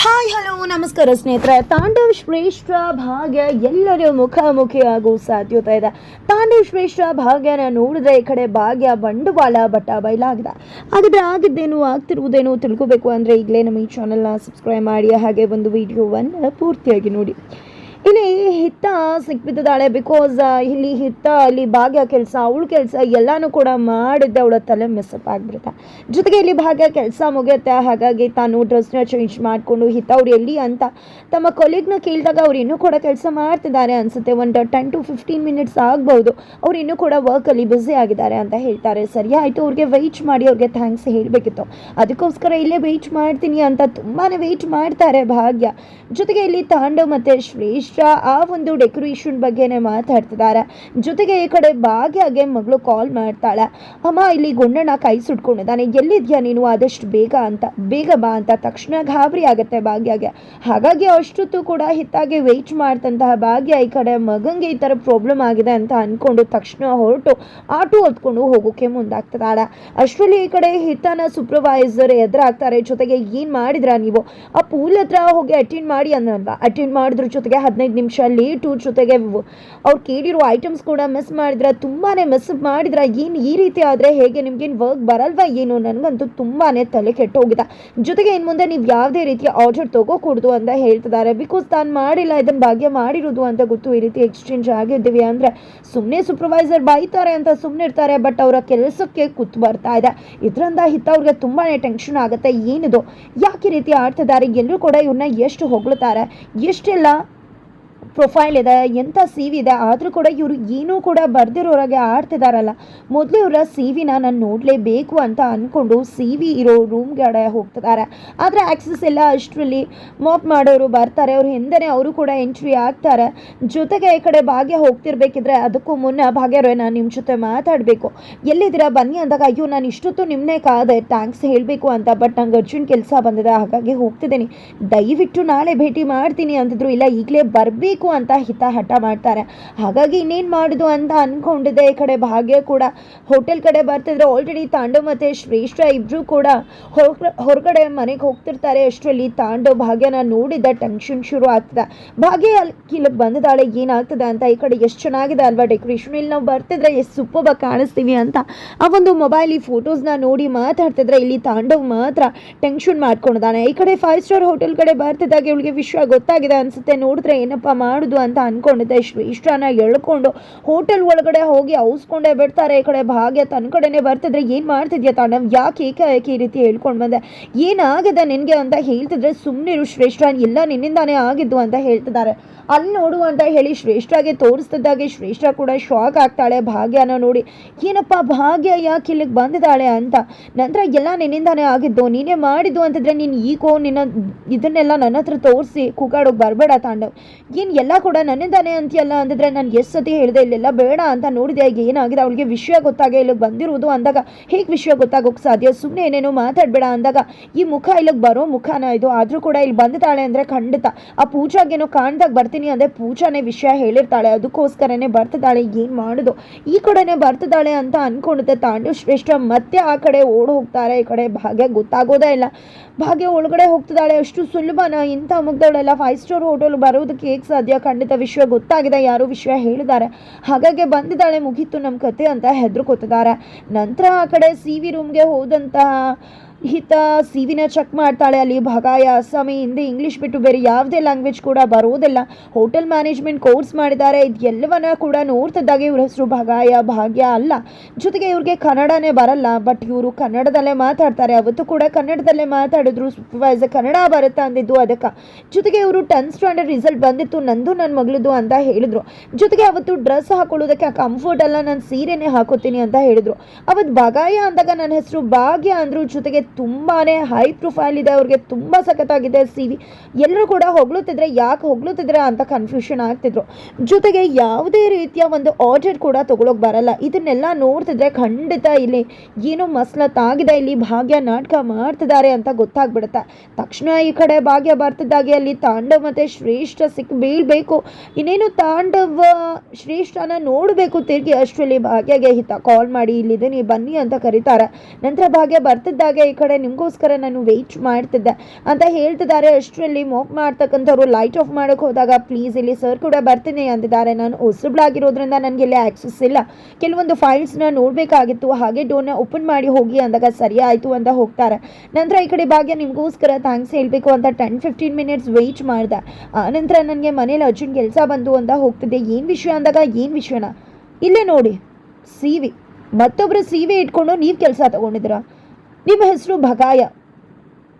Hi, hello, ನಮಸ್ಕಾರ ಸ್ನೇಹಿತರೆ. ತಾಂಡವ್ ಶ್ರೇಷ್ಠ ಭಾಗ್ಯ ಎಲ್ಲರೂ ಆಗೋ ಸಾಧ್ಯತೆ ಇದೆ. ತಾಂಡವ್ ಶ್ರೇಷ್ಠ ಭಾಗ್ಯನ ನೋಡಿದ್ರೆ ಈ ಕಡೆ ಭಾಗ್ಯ ಬಂಡವಾಳ ಬಟ್ಟ ಬಯಲಾಗಿದೆ. ಹಾಗಾದರೆ ಆಗಿದ್ದೇನು ಆಗ್ತಿರುವುದೇನು ತಿಳ್ಕೋಬೇಕು ಅಂದರೆ ಈಗಲೇ ನಮ್ಮ ಈ ಚಾನಲ್ನ ಸಬ್ಸ್ಕ್ರೈಬ್ ಮಾಡಿ, ಹಾಗೆ ಒಂದು ವಿಡಿಯೋವನ್ನು ಪೂರ್ತಿಯಾಗಿ ನೋಡಿ. ಇಲ್ಲಿ ಹಿತ್ತ ಸಿಕ್ಬಿದ್ದಾಳೆ ಬಿಕಾಸ್ ಇಲ್ಲಿ ಹಿತ್ತ ಅಲ್ಲಿ ಭಾಗ್ಯ ಕೆಲಸ ಅವಳು ಕೆಲಸ ಎಲ್ಲಾನು ಕೂಡ ಮಾಡಿದ್ದೆ ಅವಳ ತಲೆ ಮಿಸ್ಅಪ್ ಆಗಿಬಿಡುತ್ತೆ. ಜೊತೆಗೆ ಇಲ್ಲಿ ಭಾಗ್ಯ ಕೆಲಸ ಮುಗಿಯುತ್ತೆ, ಹಾಗಾಗಿ ತಾನು ಡ್ರೆಸ್ನ ಚೇಂಜ್ ಮಾಡಿಕೊಂಡು ಹಿತ ಅವ್ರು ಎಲ್ಲಿ ಅಂತ ತಮ್ಮ ಕೊಲೀಗ್ನ ಕೇಳಿದಾಗ ಅವ್ರು ಇನ್ನೂ ಕೂಡ ಕೆಲಸ ಮಾಡ್ತಿದ್ದಾರೆ ಅನ್ಸುತ್ತೆ. ಒಂದು ಟೆನ್ ಟು ಫಿಫ್ಟೀನ್ ಮಿನಿಟ್ಸ್ ಆಗ್ಬೋದು, ಅವ್ರು ಇನ್ನೂ ಕೂಡ ವರ್ಕಲ್ಲಿ ಬ್ಯುಸಿ ಆಗಿದ್ದಾರೆ ಅಂತ ಹೇಳ್ತಾರೆ. ಸರಿ ಆಯಿತು, ಅವ್ರಿಗೆ ವೆಯ್ಟ್ ಮಾಡಿ, ಅವ್ರಿಗೆ ಥ್ಯಾಂಕ್ಸ್ ಹೇಳಬೇಕಿತ್ತು. ಅದಕ್ಕೋಸ್ಕರ ಇಲ್ಲೇ ವೆಯ್ಟ್ ಮಾಡ್ತೀನಿ ಅಂತ ತುಂಬಾ ವೆಯ್ಟ್ ಮಾಡ್ತಾರೆ ಭಾಗ್ಯ. ಜೊತೆಗೆ ಇಲ್ಲಿ ತಾಂಡವ್ ಮತ್ತು ಶ್ರೇಷ್ಠ, ಆ ಒಂದು ಡೆಕೋರೇಷನ್ ಬಗ್ಗೆನೇ ಮಾತಾಡ್ತಿದ್ದಾರೆ. ಜೊತೆಗೆ ಈ ಕಡೆ ಭಾಗ್ಯಗೆ ಮಗಳು ಕಾಲ್ ಮಾಡ್ತಾಳೆ. ಅಮ್ಮ, ಇಲ್ಲಿ ಗೊಂಡಣ್ಣ ಕೈ ಸುಟ್ಕೊಂಡಿದ್ದಾನೆ. ಎಲ್ಲಿದ್ಯಾ ನೀನು? ಆದಷ್ಟು ಬೇಗ ಅಂತ, ಬೇಗ ಬಾ ಅಂತ ತಕ್ಷಣ ಗಾಬರಿ ಆಗುತ್ತೆ ಭಾಗ್ಯಗೆ. ಹಾಗಾಗಿ ಅಷ್ಟೊತ್ತು ಕೂಡ ಹಿತ್ತಾಗೆ ವೆಯ್ಟ್ ಮಾಡ್ತಂತಹ ಭಾಗ್ಯ ಈ ಕಡೆ ಮಗಂಗೆ ಈ ಥರ ಪ್ರಾಬ್ಲಮ್ ಆಗಿದೆ ಅಂತ ಅಂದ್ಕೊಂಡು ತಕ್ಷಣ ಹೊರಟು ಆಟೋ ಹೊತ್ಕೊಂಡು ಹೋಗೋಕೆ ಮುಂದಾಗ್ತದಾಳೆ ಅಷ್ಟರಲ್ಲಿ ಈ ಕಡೆ ಹಿತ್ತನ ಸೂಪರ್ವೈಸರ್ ಎದುರಾಗ್ತಾರೆ. ಜೊತೆಗೆ ಏನು ಮಾಡಿದ್ರ ನೀವು? ಆ ಪೂಲ್ ಹತ್ರ ಹೋಗಿ ಅಟೆಂಡ್ ಮಾಡಿ ಅನ್ನಲ್ವಾ ಅಟೆಂಡ್ ಮಾಡಿದ್ರ ಜೊತೆಗೆ ಹದಿನೈದು ನಿಮಿಷ ಲೇಟು ಜೊತೆಗೆ ಅವ್ರು ಕೇಳಿರೋ ಐಟಮ್ಸ್ ಕೂಡ ಮಿಸ್ ಮಾಡಿದ್ರೆ ತುಂಬಾ ಮಿಸ್ ಮಾಡಿದ್ರೆ. ಏನು ಈ ರೀತಿ ಆದರೆ ಹೇಗೆ ನಿಮ್ಗೇನು ವರ್ಕ್ ಬರಲ್ವಾ ಏನು ನನಗಂತೂ ತುಂಬಾ ತಲೆ ಕೆಟ್ಟೋಗಿದೆ ಜೊತೆಗೆ ಇನ್ನು ಮುಂದೆ ನೀವು ಯಾವುದೇ ರೀತಿಯ ಆರ್ಡರ್ ತಗೋಕೂಡ್ದು ಅಂತ ಹೇಳ್ತಿದ್ದಾರೆ. ಬಿಕಾಸ್ ತಾನು ಮಾಡಿಲ್ಲ ಇದನ್ನು ಭಾಗ್ಯ ಮಾಡಿರೋದು ಅಂತ ಗೊತ್ತು ಈ ರೀತಿ ಎಕ್ಸ್ಚೇಂಜ್ ಆಗಿದ್ದೀವಿ ಅಂದರೆ ಸುಮ್ಮನೆ ಸೂಪರ್ವೈಸರ್ ಬೈತಾರೆ ಅಂತ ಸುಮ್ಮನೆ ಇರ್ತಾರೆ ಬಟ್ ಅವರ ಕೆಲಸಕ್ಕೆ ಕೂತ್ ಬರ್ತಾ ಇದೆ. ಇದರಿಂದ ಹಿತ್ತ ಅವ್ರಿಗೆ ತುಂಬಾ ಟೆನ್ಷನ್ ಆಗುತ್ತೆ. ಏನಿದು? ಯಾಕೆ ರೀತಿ ಆಡ್ತಿದ್ದಾರೆ? ಎಲ್ಲರೂ ಕೂಡ ಇವ್ರನ್ನ ಎಷ್ಟು ಹೊಗಳ್ತಾರೆ? ಎಷ್ಟೆಲ್ಲ ಪ್ರೊಫೈಲ್ ಇದೆ ಎಂಥ ಸಿ ವಿ ಇದೆ, ಆದರೂ ಕೂಡ ಇವರು ಏನೂ ಕೂಡ ಬರ್ದಿರೋರಾಗೆ ಆಡ್ತಿದಾರಲ್ಲ. ಮೊದಲು ಇವರ ಸಿ ವಿನ ನಾನು ನೋಡಲೇಬೇಕು ಅಂತ ಅಂದ್ಕೊಂಡು ಸಿ ವಿ ಇರೋ ರೂಮ್ಗಡೆ ಹೋಗ್ತಿದ್ದಾರೆ ಆದರೆ ಆಕ್ಸಸ್ ಎಲ್ಲ ಅಷ್ಟರಲ್ಲಿ ಮಾಪ್ ಮಾಡೋರು ಬರ್ತಾರೆ, ಅವ್ರು ಹಿಂದೆ ಅವರು ಕೂಡ ಎಂಟ್ರಿ ಆಗ್ತಾರೆ ಜೊತೆಗೆ ಈ ಕಡೆ ಭಾಗ್ಯ ಹೋಗ್ತಿರ್ಬೇಕಿದ್ರೆ ಅದಕ್ಕೂ ಮುನ್ನ ಭಾಗ್ಯರೇ ನಾನು ನಿಮ್ಮ ಜೊತೆ ಮಾತಾಡಬೇಕು. ಎಲ್ಲಿದ್ದೀರಾ? ಬನ್ನಿ ಅಂದಾಗ, ಅಯ್ಯೋ, ನಾನು ಇಷ್ಟೊತ್ತು ನಿಮ್ಮನ್ನೇ ಕಾದೆ ಥ್ಯಾಂಕ್ಸ್ ಹೇಳಬೇಕು ಅಂತ ಬಟ್ ನಂಗೆ ಅರ್ಜೆಂಟ್ ಕೆಲಸ ಬಂದಿದೆ, ಹಾಗಾಗಿ ಹೋಗ್ತಿದ್ದೀನಿ. ದಯವಿಟ್ಟು ನಾಳೆ ಭೇಟಿ ಮಾಡ್ತೀನಿ ಅಂತಿದ್ರು ಇಲ್ಲ, ಈಗಲೇ ಬರಬೇಕು ಅಂತ ಹಿತ ಹಠ ಮಾಡ್ತಾರೆ. ಹಾಗಾಗಿ ಇನ್ನೇನು ಮಾಡೋದು ಅಂತ ಅಂದ್ಕೊಂಡಿದ್ದೆ ಈ ಕಡೆ ಭಾಗ್ಯ ಕೂಡ ಹೋಟೆಲ್ ಕಡೆ ಬರ್ತಿದ್ರೆ ಆಲ್ರೆಡಿ ತಾಂಡವ್ ಮತ್ತು ಶ್ರೇಷ್ಠ ಇಬ್ಬರು ಕೂಡ ಹೊರಗಡೆ ಮನೆಗೆ ಹೋಗ್ತಿರ್ತಾರೆ. ಅಷ್ಟರಲ್ಲಿ ತಾಂಡವ್ ಭಾಗ್ಯನ ನೋಡಿದ ಟೆನ್ಷನ್ ಶುರು ಆಗ್ತದೆ. ಭಾಗ್ಯ ಅಲ್ಲಿ ಬಂದಿದ್ದಾಳೆ ಏನಾಗ್ತದೆ ಅಂತ ಈ ಕಡೆ ಎಷ್ಟು ಚೆನ್ನಾಗಿದೆ ಅಲ್ವಾ ಡೆಕೋರೇಷನ್ ಇಲ್ಲಿ ನಾವು ಬರ್ತಿದ್ರೆ ಎಷ್ಟು ಸೂಪರ್ಬಾಗಿ ಕಾಣಿಸ್ತೀವಿ ಅಂತ ಆ ಒಂದು ಮೊಬೈಲ್ ಈ ಫೋಟೋಸ್ನ ನೋಡಿ ಮಾತಾಡ್ತಿದ್ರೆ ಇಲ್ಲಿ ತಾಂಡವ್ ಮಾತ್ರ ಟೆನ್ಷನ್ ಮಾಡ್ಕೊಂಡಿದ್ದಾನೆ. ಈ ಕಡೆ ಫೈವ್ ಸ್ಟಾರ್ ಹೋಟೆಲ್ ಕಡೆ ಬರ್ತಿದ್ದಾಗ ಇವಳಿಗೆ ವಿಷಯ ಗೊತ್ತಾಗಿದೆ ಅನ್ಸುತ್ತೆ. ನೋಡಿದ್ರೆ ಏನಪ್ಪ ಮಾಡುದು ಅಂತ ಅನ್ಕೊಂಡಿದ್ದೆ. ಶ್ರೇಷ್ಠನ ಎಳ್ಕೊಂಡು ಹೋಟೆಲ್ ಒಳಗಡೆ ಹೋಗಿ ಔಸ್ಕೊಂಡೇ ಬಿಡ್ತಾರೆ. ಈ ಕಡೆ ಭಾಗ್ಯ ತನ್ನ ಕಡೆನೇ ಬರ್ತಿದ್ರೆ ಏನು ಮಾಡ್ತಿದ್ಯಾ ತಾಂಡವ್? ಯಾಕೆ ಏಕೆ ಈ ರೀತಿ ಹೇಳ್ಕೊಂಡು ಬಂದೆ? ಏನಾಗಿದೆ ನಿನಗೆ ಅಂತ ಹೇಳ್ತಿದ್ರೆ ಸುಮ್ಮನಿರು ಶ್ರೇಷ್ಠ ಎಲ್ಲ ನಿನ್ನಿಂದಾನೇ ಆಗಿದ್ದು ಅಂತ ಹೇಳ್ತಿದ್ದಾರೆ. ಅಲ್ಲಿ ನೋಡು ಅಂತ ಹೇಳಿ ಶ್ರೇಷ್ಠಾಗೆ ತೋರಿಸ್ತಿದ್ದಾಗೆ ಶ್ರೇಷ್ಠ ಕೂಡ ಶಾಕ್ ಆಗ್ತಾಳೆ ಭಾಗ್ಯನ ನೋಡಿ. ಏನಪ್ಪ ಭಾಗ್ಯ ಯಾಕೆ ಇಲ್ಲಿಗೆ ಬಂದಿದ್ದಾಳೆ ಅಂತ? ನಂತರ ಎಲ್ಲ ನಿನ್ನಿಂದಾನೇ ಆಗಿದ್ದು. ನೀನೇ ಮಾಡಿದ್ದು ಅಂತಿದ್ರೆ ನೀನು ಈಗೋ ನಿನ್ನ ಇದನ್ನೆಲ್ಲ ನನ್ನ ಹತ್ರ ತೋರಿಸಿ ಕೂಗಾಡೋಕೆ ಬರಬೇಡ ತಾಂಡವ್. ಏನು ಎಲ್ಲ ಕೂಡ ನನ್ನಿಂದಾನೆ ಅಂತೀಯಲ್ಲ? ಅಂದಿದ್ರೆ ನಾನು ಎಷ್ಟು ಸತಿ ಹೇಳಿದೆ ಇಲ್ಲೆಲ್ಲ ಬೇಡ ಅಂತ ನೋಡಿದೆ. ಈಗ ಏನಾಗಿದೆ? ಅವಳಿಗೆ ವಿಷಯ ಗೊತ್ತಾಗೆ ಇಲ್ಲಿಗೆ ಬಂದಿರುವುದು ಅಂದಾಗ ಹೇಗೆ ವಿಷಯ ಗೊತ್ತಾಗೋಕೆ ಸಾಧ್ಯ? ಸುಮ್ಮನೆ ಏನೇನೋ ಮಾತಾಡಬೇಡ ಅಂದಾಗ ಈ ಮುಖ ಇಲ್ಲಿಗೆ ಬರೋ ಮುಖನ ಇದು. ಆದರೂ ಕೂಡ ಇಲ್ಲಿ ಬಂದಿದ್ದಾಳೆ ಅಂದರೆ ಖಂಡಿತ. ಆ ಪೂಜಾಗೇನೋ ಕಾಣ್ದಾಗ ಬರ್ತೀನಿ ಅಂದರೆ ಪೂಜಾನೇ ವಿಷಯ ಹೇಳಿರ್ತಾಳೆ. ಅದಕ್ಕೋಸ್ಕರನೇ ಬರ್ತಿದ್ದಾಳೆ. ಏನು ಮಾಡೋದು? ಈ ಕಡೆನೇ ಬರ್ತಿದ್ದಾಳೆ ಅಂತ ಅಂದ್ಕೊಂಡಿದ್ದೆ ತಾಂಡು ಶ್ರೇಷ್ಠ. ಮತ್ತೆ ಆ ಕಡೆ ಓಡಿ ಹೋಗ್ತಾರೆ. ಈ ಕಡೆ ಭಾಗ್ಯ ಗೊತ್ತಾಗೋದೇ ಇಲ್ಲ. ಭಾಗ್ಯ ಒಳಗಡೆ ಹೋಗ್ತಿದ್ದಾಳೆ. ಅಷ್ಟು ಸುಲಭನ ಇಂಥ ಮುಗ್ದವಳೆಲ್ಲ ಫೈವ್ ಸ್ಟಾರ್ ಹೋಟೆಲ್ ಬರೋದಕ್ಕೆ ಹೇಗೆ ಸಾಧ್ಯ? ಖಂಡಿತ ವಿಶ್ವ ಗೊತ್ತಾಗಿದೆ, ಯಾರು ವಿಷಯ ಹೇಳಿದ್ದಾರೆ. ಹಾಗಾಗಿ ಬಂದಿದ್ದಾಳೆ ಮುಗೀತು ನಮ್ಮ ಕತೆ ಅಂತ ಹೆದರ್ಕೋತಿದ್ದಾರೆ. ನಂತರ ಆ ಕಡೆ ಸಿ ವಿ ರೂಮ್ಗೆ ಹೋದಂತಹ ಹಿತ ಸಿವಿನ ಚೆಕ್ ಮಾಡ್ತಾಳೆ. ಅಲ್ಲಿ ಭಗಾಯ ಅಸ್ಸಾಮಿ ಹಿಂದಿ ಇಂಗ್ಲೀಷ್ ಬಿಟ್ಟು ಬೇರೆ ಯಾವುದೇ ಲ್ಯಾಂಗ್ವೇಜ್ ಕೂಡ ಬರೋದಿಲ್ಲ. ಹೋಟೆಲ್ ಮ್ಯಾನೇಜ್ಮೆಂಟ್ ಕೋರ್ಸ್ ಮಾಡಿದ್ದಾರೆ. ಇದೆಲ್ಲವನ್ನ ಕೂಡ ನೋಡ್ತಿದ್ದಾಗ ಇವ್ರ ಹೆಸರು ಭಗಾಯ. ಭಾಗ್ಯ ಅಲ್ಲ. ಜೊತೆಗೆ ಇವ್ರಿಗೆ ಕನ್ನಡನೇ ಬರಲ್ಲ. ಬಟ್ ಇವರು ಕನ್ನಡದಲ್ಲೇ ಮಾತಾಡ್ತಾರೆ. ಅವತ್ತು ಕೂಡ ಕನ್ನಡದಲ್ಲೇ ಮಾತಾಡಿದ್ರು. ಸೂಪರ್ವೈಸರ್ ಕನ್ನಡ ಬರುತ್ತಾ ಅಂದಿದ್ದು ಅದಕ್ಕೆ. ಜೊತೆಗೆ ಇವರು ಟೆಂತ್ ಸ್ಟ್ಯಾಂಡರ್ಡ್ ರಿಸಲ್ಟ್ ಬಂದಿತ್ತು. ನಂದು ನನ್ನ ಮಗಳದು ಅಂತ ಹೇಳಿದ್ರು. ಜೊತೆಗೆ ಅವತ್ತು ಡ್ರೆಸ್ ಹಾಕೊಳ್ಳೋದಕ್ಕೆ ಆ ಕಂಫರ್ಟ್ ಅಲ್ಲ. ನಾನು ಸೀರೆನೇ ಹಾಕೋತೀನಿ ಅಂತ ಹೇಳಿದ್ರು. ಅವತ್ತು ಬಗಾಯ ಅಂದಾಗ ನನ್ನ ಹೆಸರು ಭಾಗ್ಯ ಅಂದ್ರು. ಜೊತೆಗೆ ತುಂಬಾನೇ ಹೈ ಪ್ರೊಫೈಲ್ ಇದೆ, ಅವ್ರಿಗೆ ತುಂಬ ಸಖತ್ತಾಗಿದೆ ಸಿ ವಿ ಎಲ್ಲರೂ ಕೂಡ ಹೊಗಳುತ್ತಿದ್ರೆ ಯಾಕೆ ಹೊಗಳುತ್ತಿದ್ರೆ ಅಂತ ಕನ್ಫ್ಯೂಷನ್ ಆಗ್ತಿದ್ರು. ಜೊತೆಗೆ ಯಾವುದೇ ರೀತಿಯ ಒಂದು ಆರ್ಡರ್ ಕೂಡ ತಗೊಳಕ್ ಬರಲ್ಲ. ಇದನ್ನೆಲ್ಲ ನೋಡ್ತಿದ್ರೆ ಖಂಡಿತ ಇಲ್ಲಿ ಏನೋ ಮಸ್ಲತ್ತಾಗಿದೆ ಇಲ್ಲಿ ಭಾಗ್ಯ ನಾಟಕ ಮಾಡ್ತಿದ್ದಾರೆ ಅಂತ ಗೊತ್ತಾಗ್ಬಿಡುತ್ತೆ. ತಕ್ಷಣ ಈ ಕಡೆ ಭಾಗ್ಯ ಬರ್ತಿದ್ದಾಗೆ ಅಲ್ಲಿ ತಾಂಡವ್ ಮತ್ತೆ ಶ್ರೇಷ್ಠ ಸಿಕ್ ಬೀಳ್ಬೇಕು. ಇನ್ನೇನು ತಾಂಡವ ಶ್ರೇಷ್ಠನ ನೋಡಬೇಕು ತಿರುಗಿ ಅಷ್ಟರಲ್ಲಿ ಭಾಗ್ಯಗೆ ಹಿತ. ಕಾಲ್ ಮಾಡಿ ಇಲ್ಲಿದ್ದೀನಿ, ಬನ್ನಿ ಅಂತ ಕರೀತಾರೆ. ನಂತರ ಭಾಗ್ಯ ಬರ್ತಿದ್ದಾಗೆ ಈ ಕಡೆ ನಿಮಗೋಸ್ಕರ ನಾನು ವೆಯ್ಟ್ ಮಾಡ್ತಿದ್ದೆ ಅಂತ ಹೇಳ್ತಿದ್ದಾರೆ. ಅಷ್ಟರಲ್ಲಿ ಮೋಕ್ ಮಾಡ್ತಕ್ಕಂಥವ್ರು ಲೈಟ್ ಆಫ್ ಮಾಡೋಕೆ ಹೋದಾಗ ಪ್ಲೀಸ್ ಇಲ್ಲಿ ಸರ್ ಕೂಡ ಬರ್ತೀನಿ ಅಂದಿದ್ದಾರೆ ನಾನು ಹೊಸಬ್ಳಾಗಿರೋದ್ರಿಂದ ನನಗೆ ಇಲ್ಲಿ ಆ್ಯಕ್ಸಸ್ ಇಲ್ಲ. ಕೆಲವೊಂದು ಫೈಲ್ಸ್ನ ನೋಡಬೇಕಾಗಿತ್ತು. ಹಾಗೆ ಡೋರ್ನ ಓಪನ್ ಮಾಡಿ ಹೋಗಿ ಅಂದಾಗ ಸರಿ ಅಂತ ಹೋಗ್ತಾರೆ. ನಂತರ ಈ ಕಡೆ ಭಾಗ್ಯ ನಿಮಗೋಸ್ಕರ ಥ್ಯಾಂಕ್ಸ್ ಹೇಳಬೇಕು ಅಂತ ಟೆನ್ ಫಿಫ್ಟೀನ್ ಮಿನಿಟ್ಸ್ ವೆಯ್ಟ್ ಮಾಡಿದೆ. ಆನಂತರ ನನಗೆ ಮನೇಲಿ ಅರ್ಜುನ್ ಕೆಲಸ ಬಂತು ಅಂತ ಹೋಗ್ತಿದ್ದೆ. ಏನು ವಿಷಯ ಅಂದಾಗ, ಏನು ವಿಷಯನ? ಇಲ್ಲೇ ನೋಡಿ. ಸಿ ವಿ ಮತ್ತೊಬ್ಬರು ಸಿ ವಿ ಇಟ್ಕೊಂಡು ನೀವು ಕೆಲಸ ತಗೊಂಡಿದ್ದೀರಾ? ನಿಮ್ಮ ಹೆಸರು ಭಗಾಯ.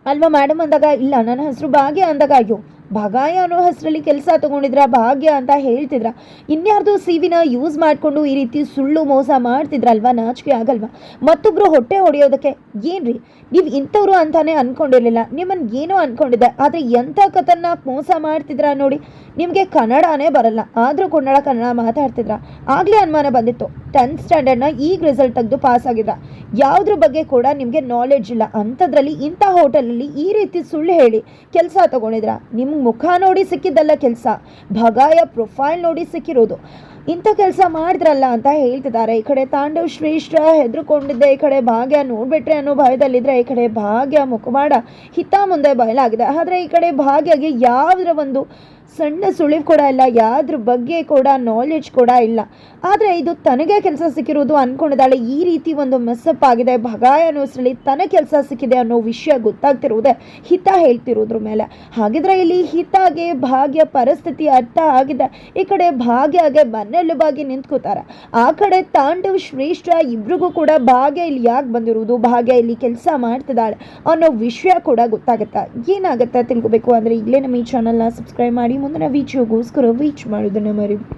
ಅಲ್ವಾ ಮೇಡಮ್ ಅಂದಾಗ ಇಲ್ಲ ನನ್ನ ಹೆಸರು ಭಾಗ್ಯ ಅಂದಾಗ ಅಯ್ಯೋ ಭಗಾಯ ಅನ್ನೋ ಹೆಸರಲ್ಲಿ ಕೆಲಸ ತಗೊಂಡಿದ್ರ, ಭಾಗ್ಯ ಅಂತ ಹೇಳ್ತಿದ್ರ. ಇನ್ಯಾರ್ದು ಸಿ ವಿನ ಯೂಸ್ ಮಾಡಿಕೊಂಡು ಈ ರೀತಿ ಸುಳ್ಳು ಮೋಸ ಮಾಡ್ತಿದ್ರಲ್ವಾ, ನಾಚಿಕೆ ಆಗಲ್ವಾ? ಮತ್ತೊಬ್ರು ಹೊಟ್ಟೆ ಹೊಡೆಯೋದಕ್ಕೆ ಏನ್ರಿ? ನೀವು ಇಂಥವ್ರು ಅಂತಾನೆ ಅನ್ಕೊಂಡಿರ್ಲಿಲ್ಲ. ನಿಮ್ಮನ್ನು ಏನೋ ಅನ್ಕೊಂಡಿದ್ದೆ, ಆದರೆ ಎಂಥ ಕಥನ್ನ ಮೋಸ ಮಾಡ್ತಿದ್ರ ನೋಡಿ, ನಿಮಗೆ ಕನ್ನಡನೇ ಬರಲ್ಲ. ಆದರೂ ಕನ್ನಡ ಕನ್ನಡ ಮಾತಾಡ್ತಿದ್ರ. ಆಗಲೇ ಅನುಮಾನ ಬಂದಿತ್ತು. ಟೆಂತ್ ಸ್ಟ್ಯಾಂಡರ್ಡ್ನ ಈಗ ರಿಸಲ್ಟ್ ತೆಗೆದು ಪಾಸ್ ಆಗಿದ್ರ. ಯಾವುದ್ರ ಬಗ್ಗೆ ಕೂಡ ನಿಮಗೆ ನಾಲೆಡ್ಜ್ ಇಲ್ಲ. ಅಂಥದ್ರಲ್ಲಿ ಇಂಥ ಹೋಟೆಲಲ್ಲಿ ಈ ರೀತಿ ಸುಳ್ಳು ಹೇಳಿ ಕೆಲಸ ತಗೊಂಡಿದ್ರ. ನಿಮ್ಗೆ ಮುಖ ನೋಡಿ ಸಿಕ್ಕಿದ್ದಲ್ಲ ಕೆಲಸ. ಭಗಾಯ ಪ್ರೊಫೈಲ್ ನೋಡಿ ಸಿಕ್ಕಿರೋದು. ಇಂಥ ಕೆಲಸ ಮಾಡಿದ್ರಲ್ಲ ಅಂತ ಹೇಳ್ತಿದ್ದಾರೆ. ಈ ಕಡೆ ತಾಂಡವ್ ಶ್ರೇಷ್ಠ ಹೆದ್ರುಕೊಂಡಿದ್ದೆ. ಈ ಕಡೆ ಭಾಗ್ಯ ನೋಡ್ಬಿಟ್ರೆ ಅನ್ನೋ ಭಯದಲ್ಲಿದ್ದರೆ ಈ ಕಡೆ ಭಾಗ್ಯ ಮುಖವಾಡ ಹಿತ ಮುಂದೆ ಬಯಲಾಗಿದೆ. ಆದರೆ ಈ ಕಡೆ ಭಾಗ್ಯಗೆ ಯಾವುದರ ಒಂದು ಸಣ್ಣ ಸುಳಿವು ಕೂಡ ಇಲ್ಲ, ಯಾವ್ದ್ರ ಬಗ್ಗೆ ಕೂಡ ನಾಲೆಡ್ಜ್ ಕೂಡ ಇಲ್ಲ. ಆದರೆ ಇದು ತನಗೆ ಕೆಲಸ ಸಿಕ್ಕಿರೋದು ಅನ್ಕೊಂಡಿದ್ದಾಳೆ. ಈ ರೀತಿ ಒಂದು ಮೆಸ್ಸಪ್ ಆಗಿದೆ. ಭಗಾಯ ಅನ್ನೋಸ್ರಲ್ಲಿ ತನಗೆ ಕೆಲಸ ಸಿಕ್ಕಿದೆ ಅನ್ನೋ ವಿಷಯ ಗೊತ್ತಾಗ್ತಿರೋದೆ ಹಿತ ಹೇಳ್ತಿರೋದ್ರ ಮೇಲೆ. ಹಾಗಿದ್ರೆ ಇಲ್ಲಿ ಹಿತಾಗೆ ಭಾಗ್ಯ ಪರಿಸ್ಥಿತಿ ಅರ್ಥ ಆಗಿದೆ. ಈ ಕಡೆ ಭಾಗ್ಯಗೆ ಬೆನ್ನೆಲುಬಾಗಿ ನಿಂತ್ಕೋತಾರೆ. ಆ ಕಡೆ ತಾಂಡವ್ ಶ್ರೇಷ್ಠ ಇಬ್ರಿಗೂ ಕೂಡ ಭಾಗ್ಯ ಇಲ್ಲಿ ಯಾಕೆ ಬಂದಿರೋದು? ಭಾಗ್ಯ ಇಲ್ಲಿ ಕೆಲಸ ಮಾಡ್ತಿದ್ದಾಳೆ ಅನ್ನೋ ವಿಷಯ ಕೂಡ ಗೊತ್ತಾಗುತ್ತೆ. ಏನಾಗುತ್ತೆ ತಿಳ್ಕೊಬೇಕು. ಅಂದರೆ ಇಲ್ಲೇ ನಮ್ಮ ಈ ಚಾನಲ್ನ ಸಬ್ಸ್ಕ್ರೈಬ್ ಮಾಡಿ. ಮುಂದಿನ ವಿಡಿಯೋಗೋಸ್ಕರ ವೀಚ್ ಮಾಡೋದನ್ನ ಮರಿ